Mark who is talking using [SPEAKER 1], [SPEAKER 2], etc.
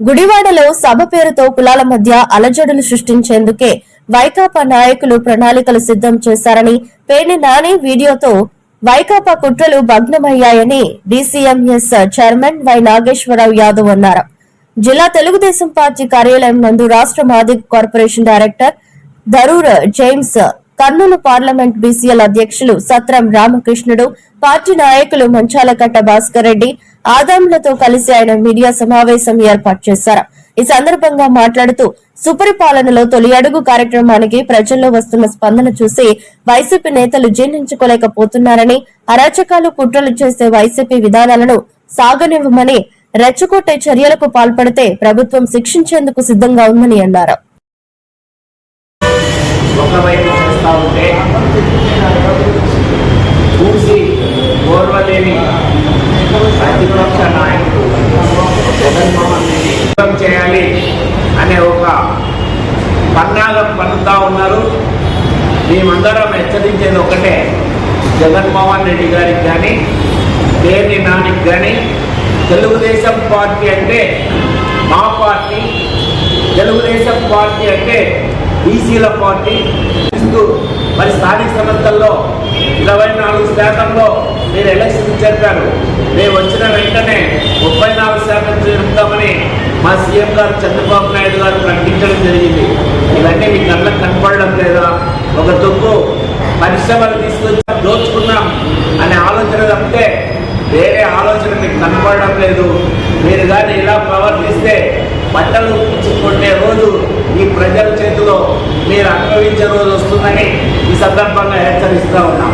[SPEAKER 1] గుడివాడలో సభ పేరుతో కులాల మధ్య అలజడులు సృష్టించేందుకే వైకాపా నాయకులు ప్రణాళికలు సిద్ధం చేశారని పేర్ని నాని వీడియోతో వైకాపా కుట్రలు భగ్నమయ్యాయని DCMS chairman Y Nageswararao Yadav అన్నారు. జిల్లా తెలుగుదేశం పార్టీ కార్యాలయం నందు రాష్ట్ర Madiga corporation director Dharur James Kurnool parliament BCL అధ్యక్షులు సత్రం రామకృష్ణుడు పార్టీ నాయకులు మంచాలకట్ట భాస్కర్ రెడ్డి ఆదాములతో కలిసి ఆయన మీడియా సమావేశం ఏర్పాటు చేశారు. ఈ సందర్భంగా మాట్లాడుతూ సుపరిపాలనలో తొలి అడుగు కార్యక్రమానికి ప్రజల్లో వస్తున్న స్పందన చూసి వైసీపీ నేతలు జీర్ణించుకోలేకపోతున్నారని అరాచకాలు కుట్రలు చేసే వైసీపీ విధానాలను సాగనివ్వమని రెచ్చగొట్టే చర్యలకు పాల్పడితే ప్రభుత్వం శిక్షించేందుకు సిద్ధంగా ఉందని అన్నారు.
[SPEAKER 2] ఉంటే చూసి ఓర్వలేని ప్రతిపక్ష నాయకుడు జగన్మోహన్ రెడ్డి చేయాలి అనే ఒక పన్నాగం పన్నుతా ఉన్నారు. మేమందరం హెచ్చరించేది ఒకటే జగన్మోహన్ రెడ్డి గారికి కానీ పేర్ని నానికి కానీ తెలుగుదేశం పార్టీ అంటే మా పార్టీ తెలుగుదేశం పార్టీ అంటే బీసీల పార్టీ ఇస్తూ మరి స్థానిక సంస్థల్లో ఇరవై నాలుగు శాతంలో మీరు ఎలక్షన్ జరిపారు మేము వచ్చిన వెంటనే ముప్పై నాలుగు శాతం జరుపుతామని మా సీఎం గారు చంద్రబాబు నాయుడు గారు ప్రకటించడం జరిగింది. ఇవన్నీ మీ కళ్ళకు కనపడడం లేదా? ఒక తొక్కు పరిశ్రమలు తీసుకొచ్చి దోచుకున్నాం అనే ఆలోచన తప్పితే వేరే ఆలోచన మీకు కనపడడం లేదు. మీరు కానీ ఇలా ప్రవర్తిస్తే బట్టలు ఉంచుకుంటే ఈ ప్రజల చేతిలో మీరు అనుభవించే రోజు వస్తుందని ఈ సందర్భంగా హెచ్చరిస్తూ ఉన్నాం.